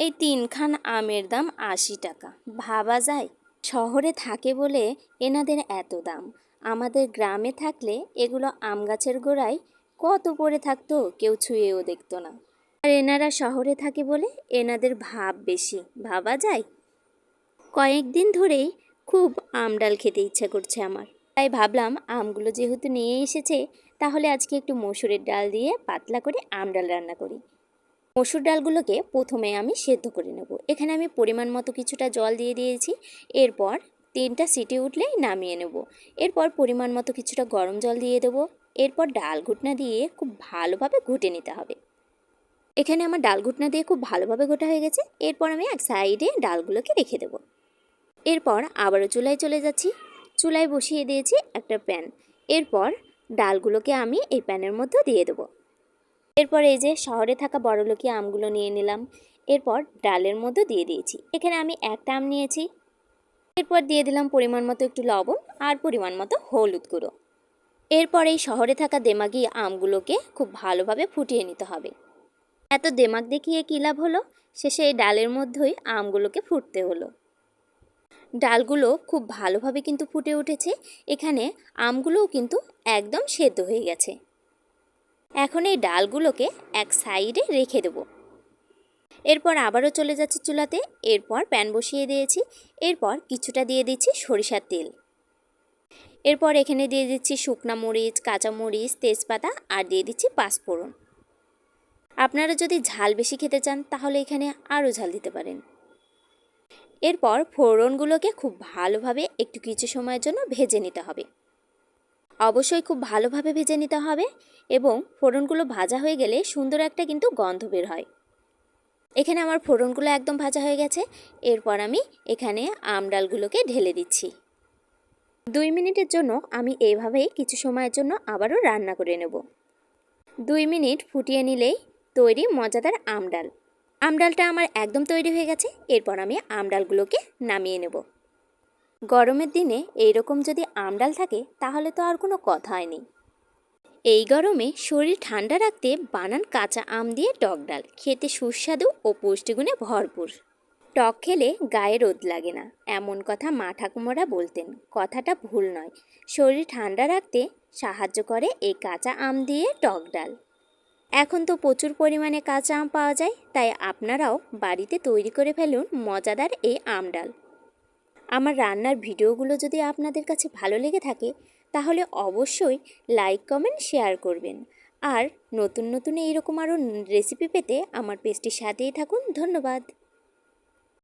এই তিনখান আমের দাম আশি টাকা। ভাবা যায়, শহরে থাকে বলে এনাদের এত দাম। আমাদের গ্রামে থাকলে এগুলো আম গাছের গোড়ায় কত পড়ে থাকতো কেউ ছুঁয়েও দেখতো না। আর এনারা শহরে থাকে বলে এনাদের ভাব বেশি, ভাবা যায়? কয়েকদিন ধরেই খুব আম ডাল খেতে ইচ্ছা করছে আমার। তাই ভাবলাম আমগুলো যেহেতু নিয়ে এসেছে, তাহলে আজকে একটু মসুরের ডাল দিয়ে পাতলা করে আম ডাল রান্না করি। মসুর ডালগুলোকে প্রথমে আমি সেদ্ধ করে নেব। এখানে আমি পরিমাণ মতো কিছুটা জল দিয়ে দিয়েছি। এরপর তিনটা সিটি উঠলেই নামিয়ে নেব। এরপর পরিমাণ মতো কিছুটা গরম জল দিয়ে দেবো। এরপর ডাল ঘুটনা দিয়ে খুব ভালোভাবে ঘুটে নিতে হবে। এখানে আমার ডাল ঘুটনা দিয়ে খুব ভালোভাবে ঘোটা হয়ে গেছে। এরপর আমি এক সাইডে ডালগুলোকে রেখে দেবো। এরপর আবারও চুলায় চলে যাচ্ছি। চুলায় বসিয়ে দিয়েছি একটা প্যান। এরপর ডালগুলোকে আমি এই প্যানের মধ্যে দিয়ে দেবো। এরপর এই যে শহরে থাকা বড়লোকি আমগুলো নিয়ে নিলাম। এরপর ডালের মধ্যে দিয়ে দিয়েছি। এখানে আমি একটা আম নিয়েছি। এরপর দিয়ে দিলাম পরিমাণ মতো একটু লবণ আর পরিমাণ মতো হলুদ গুঁড়ো। এরপর এই শহরে থাকা দেমাগি আমগুলোকে খুব ভালোভাবে ফুটিয়ে নিতে হবে। এত দেমাগ দেখিয়ে কী লাভ হলো? শেষে এই ডালের মধ্যেই আমগুলোকে ফুটতে হলো। ডালগুলো খুব ভালোভাবে কিন্তু ফুটে উঠেছে। এখানে আমগুলোও কিন্তু একদম সেদ্ধ হয়ে গেছে। এখন এই ডালগুলোকে এক সাইডে রেখে দেবো। এরপর আবারও চলে যাচ্ছে চুলাতে। এরপর প্যান বসিয়ে দিয়েছি। এরপর কিছুটা দিয়ে দিচ্ছি সরিষার তেল। এরপর এখানে দিয়ে দিচ্ছি শুকনা মরিচ, কাঁচা মরিচ, তেজপাতা আর দিয়ে দিচ্ছি পাঁচফোড়ন। আপনারা যদি ঝাল বেশি খেতে চান, তাহলে এখানে আরও ঝাল দিতে পারেন। এরপর ফোড়নগুলোকে খুব ভালোভাবে একটু কিছু সময়ের জন্য ভেজে নিতে হবে। অবশ্যই খুব ভালোভাবে ভেজে নিতে হবে এবং ফোড়নগুলো ভাজা হয়ে গেলে সুন্দর একটা কিন্তু গন্ধ বের হয়। এখানে আমার ফোড়নগুলো একদম ভাজা হয়ে গেছে। এরপর আমি এখানে আম ডালগুলোকে ঢেলে দিচ্ছি। দুই মিনিটের জন্য আমি এইভাবেই কিছু সময়ের জন্য আবারও রান্না করে নেব। দুই মিনিট ফুটিয়ে নিলেই তৈরি মজাদার আম ডাল। আম ডালটা আমার একদম তৈরি হয়ে গেছে। এরপর আমি আম ডালগুলোকে নামিয়ে নেব। গরমের দিনে এইরকম যদি আম ডাল থাকে, তাহলে তো আর কোনো কথাই নেই এই গরমে শরীর ঠান্ডা রাখতে বানান কাঁচা আম দিয়ে টক ডাল। খেতে সুস্বাদু ও পুষ্টিগুণে ভরপুর। টক খেলে গায়ে রোদ লাগে না। এমন কথা মা ঠাকুমারা বলতেন। কথাটা ভুল নয়। শরীর ঠান্ডা রাখতে সাহায্য করে এই কাঁচা আম দিয়ে টক ডাল। এখন তো প্রচুর পরিমাণে কাঁচা আম পাওয়া যায়। তাই আপনারাও বাড়িতে তৈরি করে ফেলুন মজাদার এই আম ডাল আমার রান্নার ভিডিওগুলো যদি আপনাদের কাছে ভালো লেগে থাকে, তাহলে অবশ্যই লাইক কমেন্ট শেয়ার করবেন। আর নতুন নতুন এইরকম আরও রেসিপি পেতে আমার পেজটির সাথেই থাকুন। ধন্যবাদ।